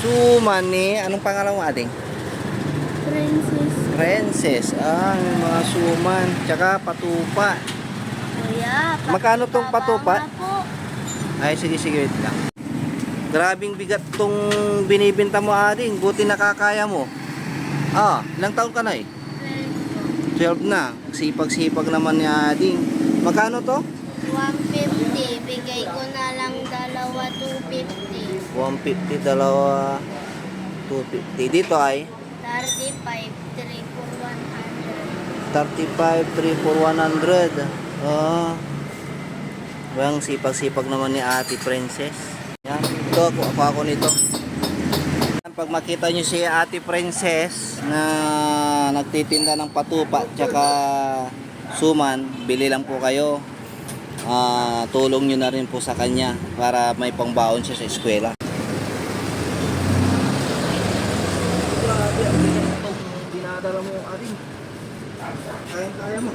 suman ni, anong pangalan mo ating? Princess. Princess. Ah, yung mga suman. Tsaka patupa. Kuya, Magkano tong patupa? Ay, sige, sige, wait lang. Grabing bigat tong binibinta mo, ading. Buti nakakaya mo. Ah, ilang taon ka na eh? 12 na. Sipag-sipag naman ni ading. Magkano to? 150. Bigay ko na lang dalawa 250. 150, dalawa, 250. Dito ay 35. 3 for 100. 35, 3 for 100. Ah. Bang sipag-sipag naman ni Ate Princess. Yan. Ito, ako, ako, ako nito. Pag makita nyo si Ate Princess na nagtitinda ng patupa tsaka suman, bili lang po kayo. Ah, tulong nyo na rin po sa kanya para may pangbaon siya sa eskwela. 哎大爷们